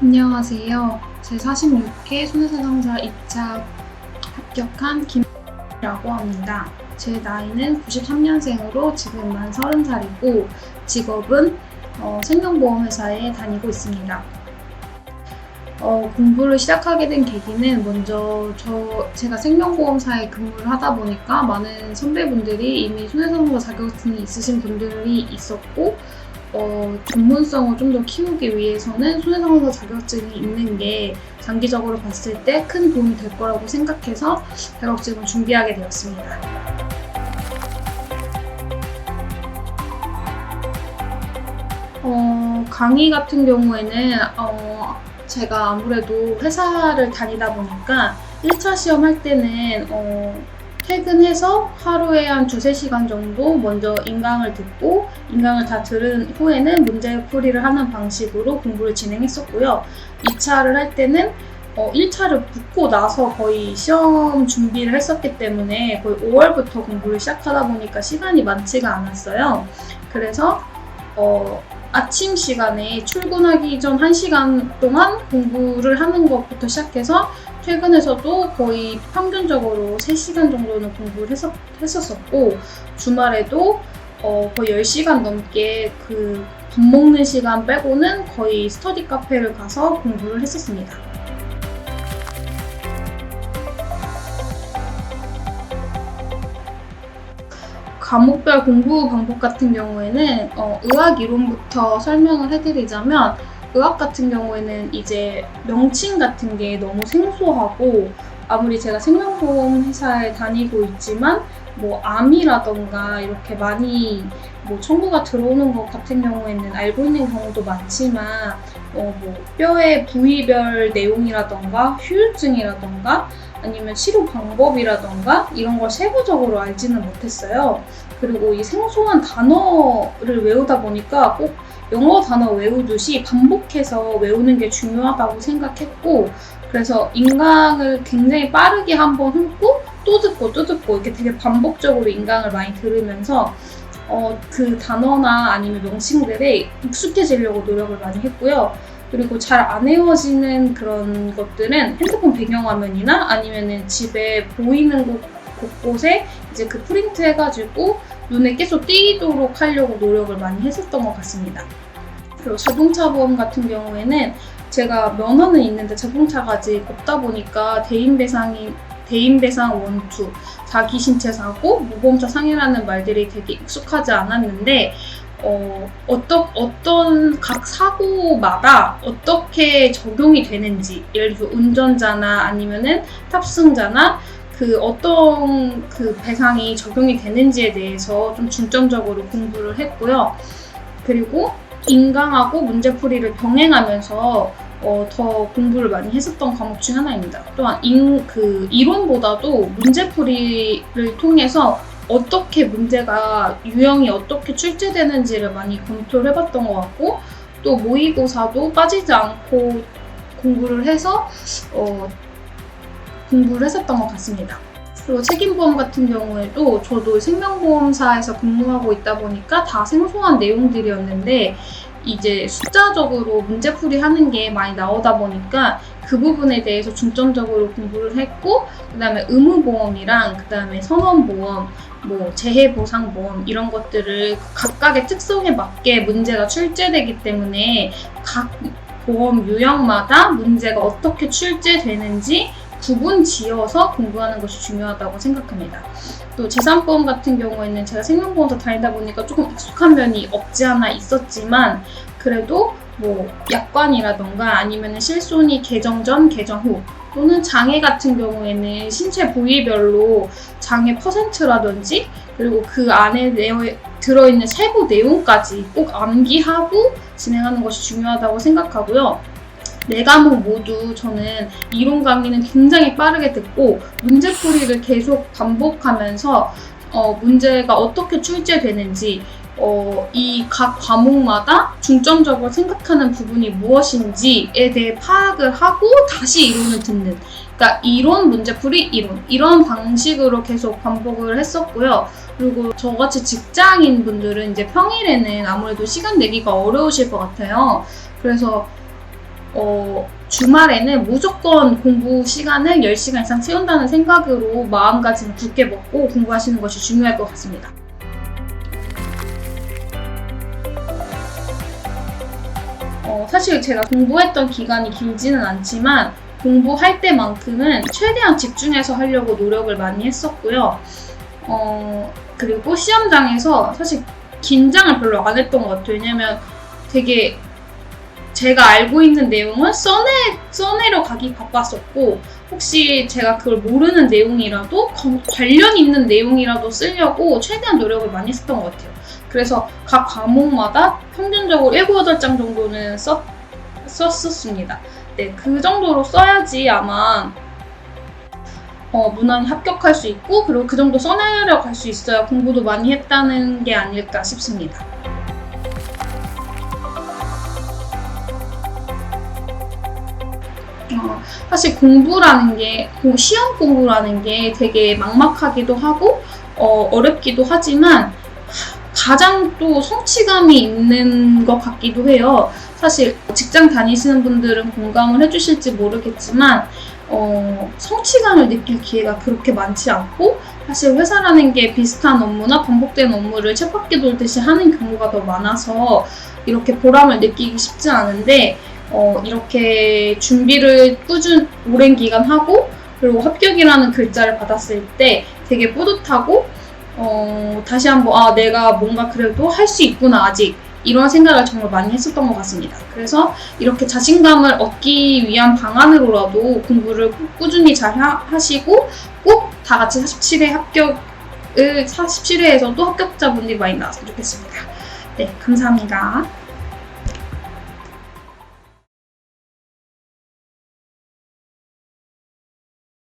안녕하세요. 제46회 손해사상자 2차 합격한 김이라고 합니다. 제 나이는 93년생으로 지금 만 30살이고 직업은 어, 생명보험회사에 다니고 있습니다. 어, 공부를 시작하게 된 계기는 먼저 저 제가 생명보험사에 근무를 하다 보니까 많은 선배분들이 이미 손해상자 자격증이 있으신 분들이 있었고 어, 전문성을 좀 더 키우기 위해서는 손해상사 자격증이 있는 게 장기적으로 봤을 때 큰 도움이 될 거라고 생각해서 자격증을 준비하게 되었습니다. 어, 강의 같은 경우에는 어, 제가 아무래도 회사를 다니다 보니까 1차 시험 할 때는 어, 퇴근해서 하루에 한 두세 시간 정도 먼저 인강을 듣고 인강을 다 들은 후에는 문제 풀이를 하는 방식으로 공부를 진행했었고요. 2차를 할 때는 어, 1차를 붙고 나서 거의 시험 준비를 했었기 때문에 거의 5월부터 공부를 시작하다 보니까 시간이 많지가 않았어요. 그래서 어, 아침 시간에 출근하기 전 1시간 동안 공부를 하는 것부터 시작해서 퇴근해서도 거의 평균적으로 3시간 정도는 공부를 했었, 했었었고 주말에도 어, 거의 10시간 넘게 그 밥 먹는 시간 빼고는 거의 스터디 카페를 가서 공부를 했었습니다. 과목별 공부 방법 같은 경우에는 어, 의학 이론부터 설명을 해드리자면 의학 같은 경우에는 이제 명칭 같은 게 너무 생소하고 아무리 제가 생명보험 회사에 다니고 있지만 뭐 암이라던가 이렇게 많이 뭐 청구가 들어오는 것 같은 경우에는 알고 있는 경우도 많지만 어, 뭐 뼈의 부위별 내용이라던가 휴유증이라던가 아니면 치료 방법이라던가 이런 걸 세부적으로 알지는 못했어요. 그리고 이 생소한 단어를 외우다 보니까 꼭 영어 단어 외우듯이 반복해서 외우는 게 중요하다고 생각했고 그래서 인강을 굉장히 빠르게 한번 훑고 또 듣고 또 듣고 이렇게 되게 반복적으로 인강을 많이 들으면서 어, 그 단어나 아니면 명칭들에 익숙해지려고 노력을 많이 했고요. 그리고 잘 안 외워지는 그런 것들은 핸드폰 배경화면이나 아니면은 집에 보이는 곳 곳곳에 이제 그 프린트 해가지고 눈에 계속 띄도록 하려고 노력을 많이 했었던 것 같습니다. 그리고 자동차 보험 같은 경우에는 제가 면허는 있는데 자동차가 아직 없다 보니까 대인 배상이 대인 배상 원투, 자기 신체 사고, 무보험자 상해라는 말들이 되게 익숙하지 않았는데 어, 어떤, 어떤 각 사고마다 어떻게 적용이 되는지, 예를 들어 운전자나 아니면은 탑승자나 그 어떤 그 배상이 적용이 되는지에 대해서 좀 중점적으로 공부를 했고요. 그리고 인강하고 문제풀이를 병행하면서 어, 더 공부를 많이 했었던 과목 중 하나입니다. 또한 인, 그 이론보다도 문제풀이를 통해서 어떻게 문제가 유형이 어떻게 출제되는지를 많이 검토를 해봤던 것 같고 또 모의고사도 빠지지 않고 공부를 해서 어, 공부를 했었던 것 같습니다. 그리고 책임보험 같은 경우에도 저도 생명보험사에서 근무하고 있다 보니까 다 생소한 내용들이었는데 이제 숫자적으로 문제풀이 하는 게 많이 나오다 보니까 그 부분에 대해서 중점적으로 공부를 했고 그다음에 의무보험이랑 그다음에 선원보험 뭐 재해보상보험 이런 것들을 각각의 특성에 맞게 문제가 출제되기 때문에 각 보험 유형마다 문제가 어떻게 출제되는지 구분 지어서 공부하는 것이 중요하다고 생각합니다. 또 재산보험 같은 경우에는 제가 생명보험사 다니다 보니까 조금 익숙한 면이 없지 않아 있었지만 그래도 뭐 약관이라던가 아니면 실손이 개정 전, 개정 후 또는 장애 같은 경우에는 신체 부위별로 장애 퍼센트라든지 그리고 그 안에 들어있는 세부 내용까지 꼭 암기하고 진행하는 것이 중요하다고 생각하고요. 네 과목 모두 저는 이론 강의는 굉장히 빠르게 듣고 문제풀이를 계속 반복하면서 어, 문제가 어떻게 출제되는지 어, 이 각 과목마다 중점적으로 생각하는 부분이 무엇인지에 대해 파악을 하고 다시 이론을 듣는 그러니까 이론, 문제풀이, 이론 이런 방식으로 계속 반복을 했었고요. 그리고 저같이 직장인 분들은 이제 평일에는 아무래도 시간 내기가 어려우실 것 같아요. 그래서 어, 주말에는 무조건 공부 시간을 10시간 이상 채운다는 생각으로 마음가짐을 굳게 먹고 공부하시는 것이 중요할 것 같습니다. 어, 사실 제가 공부했던 기간이 길지는 않지만 공부할 때만큼은 최대한 집중해서 하려고 노력을 많이 했었고요. 어, 그리고 시험장에서 사실 긴장을 별로 안 했던 것 같아요. 왜냐면 되게 제가 알고 있는 내용은 써내, 써내려 가기 바빴었고, 혹시 제가 그걸 모르는 내용이라도 건- 관련 있는 내용이라도 쓰려고 최대한 노력을 많이 했었던 것 같아요. 그래서 각 과목마다 평균적으로 7, 8장 정도는 썼, 썼었습니다. 네, 그 정도로 써야지 아마 어, 무난히 합격할 수 있고 그리고 그 정도 써내려 갈 수 있어야 공부도 많이 했다는 게 아닐까 싶습니다. 어, 사실 공부라는 게 고- 시험 공부라는 게 되게 막막하기도 하고 어, 어렵기도 하지만 하, 가장 또 성취감이 있는 것 같기도 해요. 사실 직장 다니시는 분들은 공감을 해주실지 모르겠지만 어, 성취감을 느낄 기회가 그렇게 많지 않고 사실 회사라는 게 비슷한 업무나 반복된 업무를 쳇바퀴 돌듯이 하는 경우가 더 많아서 이렇게 보람을 느끼기 쉽지 않은데 어, 이렇게 준비를 꾸준 오랜 기간 하고 그리고 합격이라는 글자를 받았을 때 되게 뿌듯하고 어, 다시 한번 아 내가 뭔가 그래도 할 수 있구나 아직 이런 생각을 정말 많이 했었던 것 같습니다. 그래서 이렇게 자신감을 얻기 위한 방안으로라도 공부를 꾸- 꾸준히 잘 하, 하시고 꼭 다 같이 47회 합격을 47회에서도 합격자분들이 많이 나왔으면 좋겠습니다. 네, 감사합니다.